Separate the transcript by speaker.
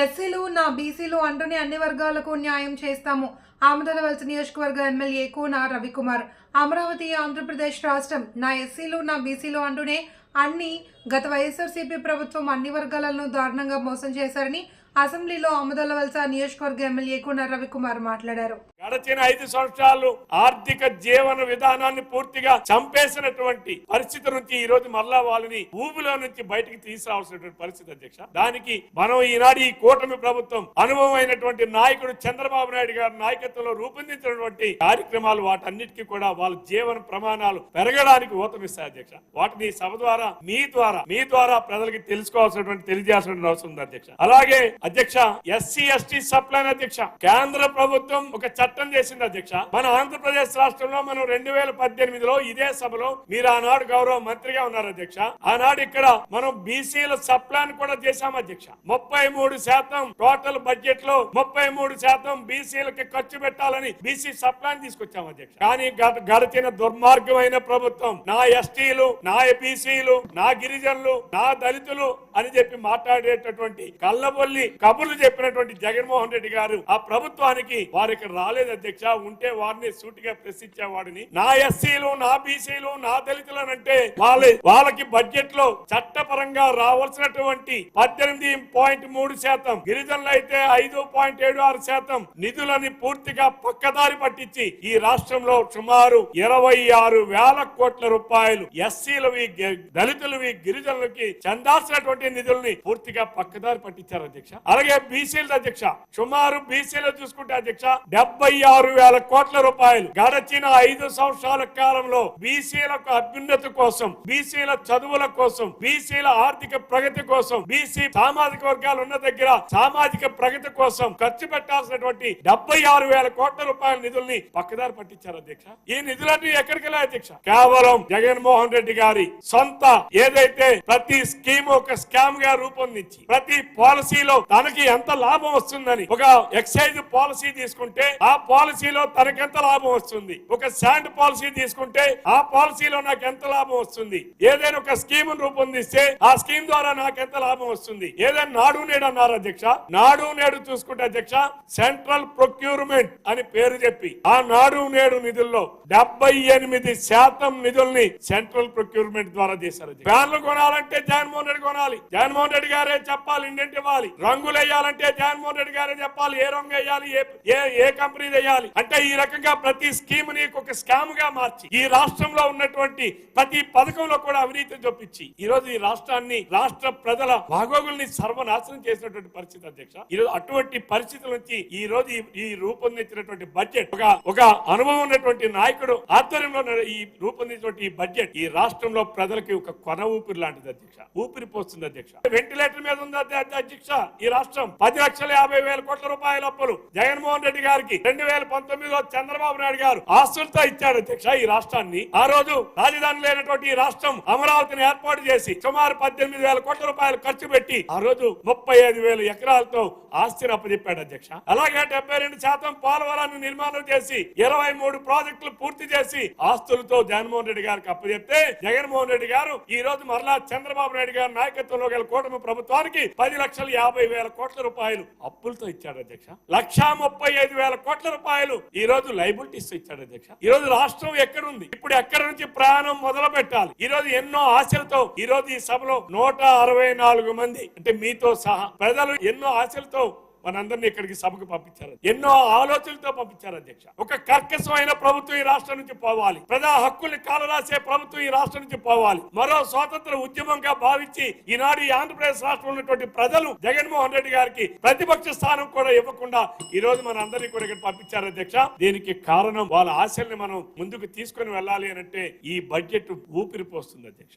Speaker 1: ఎస్సీలు నా బీసీలు అంటూనే అన్ని వర్గాలకు న్యాయం చేస్తాము. ఆమదలవలస నియోజకవర్గ ఎమ్మెల్యే కూన రవికుమార్. అమరావతి ఆంధ్రప్రదేశ్ రాష్ట్రం నా ఎస్సీలు నా బీసీలు అంటూనే అన్ని గత వైఎస్ఆర్సీపీ ప్రభుత్వం అన్ని వర్గాలను దారుణంగా మోసం చేశారని అసెంబ్లీలో ఆమదలవలస నియోజకవర్గ ఎమ్మెల్యే కూన రవికుమార్ మాట్లాడారు.
Speaker 2: గడచిన ఐదు సంవత్సరాలు ఆర్థిక జీవన విధానాన్ని పూర్తిగా చంపేసినటువంటి పరిస్థితి నుంచి ఈ రోజు మరలా వాళ్ళని ఊబిలో నుంచి బయటకు తీసుకురావాల్సినటువంటి పరిస్థితి అధ్యక్ష. దానికి మనం ఈనాడు ఈ కూటమి ప్రభుత్వం అనుభవం అయినటువంటి నాయకుడు చంద్రబాబు నాయుడు గారి నాయకత్వంలో రూపొందించినటువంటి కార్యక్రమాలు వాటన్నిటికీ కూడా వాళ్ళ జీవన ప్రమాణాలు పెరగడానికి ఊతమిస్తాయి అధ్యక్ష. వాటిని సభ ద్వారా మీ ద్వారా మీ ద్వారా ప్రజలకి తెలుసుకోవాల్సినటువంటి తెలియజేయాల్సిన అవసరం ఉంది అధ్యక్ష. అలాగే అధ్యక్ష ఎస్సీ ఎస్టీ సప్లైన్ అధ్యక్ష. కేంద్ర ప్రభుత్వం ఒక చట్టం చేసింది అధ్యక్ష. మన ఆంధ్రప్రదేశ్ రాష్ట్రంలో మనం రెండు వేల పద్దెనిమిదిలో ఇదే సభలో మీరు ఆనాడు గౌరవ మంత్రిగా ఉన్నారు అధ్యక్ష. ఆనాడు ఇక్కడ మనం బీసీల సప్లాన్ కూడా చేశాం అధ్యక్ష. ముప్పై మూడు శాతం టోటల్ బడ్జెట్లో ముప్పై మూడు శాతం బీసీలకి ఖర్చు పెట్టాలని బీసీ సప్లాన్ తీసుకొచ్చాం అధ్యక్ష. కానీ గడిచిన దుర్మార్గమైన ప్రభుత్వం నా ఎస్టీలు నా బీసీలు నా గిరిజనులు నా దళితులు అని చెప్పి మాట్లాడేటటువంటి కళ్ళబొల్లి కబుర్లు చెప్పినటువంటి జగన్మోహన్ రెడ్డి గారు ఆ ప్రభుత్వానికి వారికి రాలేదు. రాలేదు అధ్యక్ష ఉంటే వారిని సూటిగా ప్రశ్నించేవాడిని. నా ఎస్సీలు నా బీసీలు నా దళితులు అంటే వాళ్ళ వాళ్ళకి బడ్జెట్లో చట్టపరంగా రావాల్సినటువంటి పద్దెనిమిది పాయింట్ మూడు శాతం గిరిజనులు అయితే ఐదు పాయింట్ ఏడు ఆరు శాతం నిధులని పూర్తిగా పక్కదారి పట్టించి ఈ రాష్ట్రంలో సుమారు ఇరవై ఆరు వేల కోట్ల రూపాయలు ఎస్సీలవి గి- దళితులవి గిరిజనులకి చెందాల్సినటువంటి నిధుల్ని పూర్తిగా పక్కదారి పట్టించారు అధ్యక్ష. అలాగే బీసీల అధ్యక్ష సుమారు బీసీలో చూసుకుంటే అధ్యక్ష డెబ్బై ఆరు వేల కోట్ల రూపాయలు గడచిన ఐదు సంవత్సరాల కాలంలో బీసీలకు అభ్యున్నతి కోసం బీసీల చదువుల కోసం బీసీల ఆర్థిక ప్రగతి కోసం బీసీ సామాజిక వర్గాలు ఉన్న దగ్గర సామాజిక ప్రగతి కోసం ఖర్చు పెట్టాల్సినటువంటి డెబ్బై ఆరు వేల కోట్ల రూపాయల నిధుల్ని పక్కదారి పట్టించారు అధ్యక్ష. ఈ నిధులన్నీ ఎక్కడికి అధ్యక్ష? కేవలం జగన్మోహన్ రెడ్డి గారి సొంత ఏదైతే ప్రతి స్కీమ్ ఒక స్కామ్గా రూపొందించి ప్రతి పాలసీలో తనకి ఎంత లాభం వస్తుందని ఒక ఎక్సైజ్ పాలసీ తీసుకుంటే ఆ పాలసీలో తనకెంత లాభం వస్తుంది? ఒక శాండ్ పాలసీ తీసుకుంటే ఆ పాలసీలో నాకు ఎంత లాభం వస్తుంది? ఏదైనా ఒక స్కీమ్ రూపొందిస్తే ఆ స్కీమ్ ద్వారా నాకు ఎంత లాభం వస్తుంది? ఏదైనా నాడు నేడు అన్నారు అధ్యక్ష. నాడు నేడు చూసుకుంటే అధ్యక్ష సెంట్రల్ ప్రొక్యూర్మెంట్ అని పేరు చెప్పి ఆ నాడు నేడు నిధుల్లో డెబ్బై ఎనిమిది శాతం నిధుల్ని సెంట్రల్ ప్రొక్యూర్మెంట్ ద్వారా చేశారు ఫ్యాన్లు కొనాలంటే జగన్మోహన్ రెడ్డి కొనాలి. జగన్మోహన్ రెడ్డి గారే చెప్పాలి ఇండెంట్ ఇవ్వాలి. రంగులు వేయాలంటే జగన్మోహన్ రెడ్డి గారే చెప్పాలి. ఏ రంగు వేయాలి ఏ ఏ ఏ కంపెనీ చేయాలి. అంటే ఈ రకంగా ప్రతి స్కీమ్ని ఒక స్కామ్గా మార్చి ఈ రాష్ట్రంలో ఉన్నటువంటి ప్రతి పథకంలో కూడా అవినీతిని చూపించి ఈ రోజు ఈ రాష్ట్రాన్ని రాష్ట్ర ప్రజల బాగోగుల్ని సర్వనాశనం చేసినటువంటి పరిస్థితి అధ్యక్ష. ఈ రోజు అటువంటి పరిస్థితుల నుంచి ఈ రోజు ఈ- రూపొందించినటువంటి బడ్జెట్ ఒక ఒక అనుభవం ఉన్నటువంటి నాయకుడు ఆధ్వర్యంలో ఈ రూపొందించినటువంటి ఈ బడ్జెట్ ఈ రాష్ట్రంలో ప్రజలకి ఒక కొన ఊపిరి లాంటిది అధ్యక్ష. ఊపిరి పోస్తుంది అధ్యక్ష. వెంటిలేటర్ మీద ఉంది అధ్యక్ష ఈ రాష్ట్రం. పది లక్షల యాభై వేల కోట్ల రూపాయల అప్పులు. జగన్మోహన్ రెడ్డి గారికి రెండు వేల పంతొమ్మిదిలో చంద్రబాబు నాయుడు గారు ఆస్తులతో ఇచ్చాడు అధ్యక్ష ఈ రాష్ట్రాన్ని. ఆ రోజు రాజధాని లేనటువంటి ఈ రాష్ట్రం అమరావతిని ఏర్పాటు చేసి సుమారు పద్దెనిమిది వేల కోట్ల రూపాయలు ఖర్చు పెట్టి ఆ రోజు ముప్పై ఐదు వేల ఎకరాలతో ఆస్తిని అప్పచెప్పాడు అధ్యక్ష. అలాగే డెబ్బై రెండు శాతం పోలవరాన్ని నిర్మాణం చేసి ఇరవై మూడు ప్రాజెక్టులు పూర్తి చేసి ఆస్తులతో జగన్మోహన్ రెడ్డి గారికి అప్పచెప్తే జగన్మోహన్ రెడ్డి గారు ఈ రోజు మరలా చంద్రబాబు నాయుడు గారి నాయకత్వంలో గల కూటమి ప్రభుత్వానికి పది లక్షల యాభై వేల కోట్ల రూపాయలు అప్పులతో ఇచ్చాడు అధ్యక్ష. లక్షా ముప్పై ఐదు వేల కోట్ల రూపాయలు. ఈ రోజు లైబిలిటీస్ ఇచ్చాడు అధ్యక్ష. ఈ రోజు రాష్ట్రం ఎక్కడుంది? ఇప్పుడు ఎక్కడి నుంచి ప్రయాణం మొదలు పెట్టాలి? ఈ రోజు ఎన్నో ఆశలతో ఈ రోజు ఈ సభలో నూట అరవై నాలుగు మంది. అంటే మీతో సహా ప్రజలు ఎన్నో ఆశలతో మనందరినీ ఇక్కడికి సభకు పంపించారు. ఎన్నో ఆలోచనలతో పంపించారు అధ్యక్ష. ఒక కర్కశమైన ప్రభుత్వం ఈ రాష్ట్రం నుంచి పోవాలి. ప్రజా హక్కుల్ని కాలరాసే ప్రభుత్వం ఈ రాష్ట్రం నుంచి పోవాలి. మరో స్వాతంత్ర ఉద్యమంగా భావించి ఈనాడు ఈ ఆంధ్రప్రదేశ్ రాష్ట్రంలో ఉన్నటువంటి ప్రజలు జగన్మోహన్ రెడ్డి గారికి ప్రతిపక్ష స్థానం కూడా ఇవ్వకుండా ఈ రోజు మన అందరినీ కూడా ఇక్కడ పంపించారు అధ్యక్ష. దీనికి కారణం వాళ్ళ ఆశల్ని మనం ముందుకు తీసుకొని వెళ్ళాలి అని అంటే ఈ బడ్జెట్ ఊపిరి పోస్తుంది అధ్యక్ష.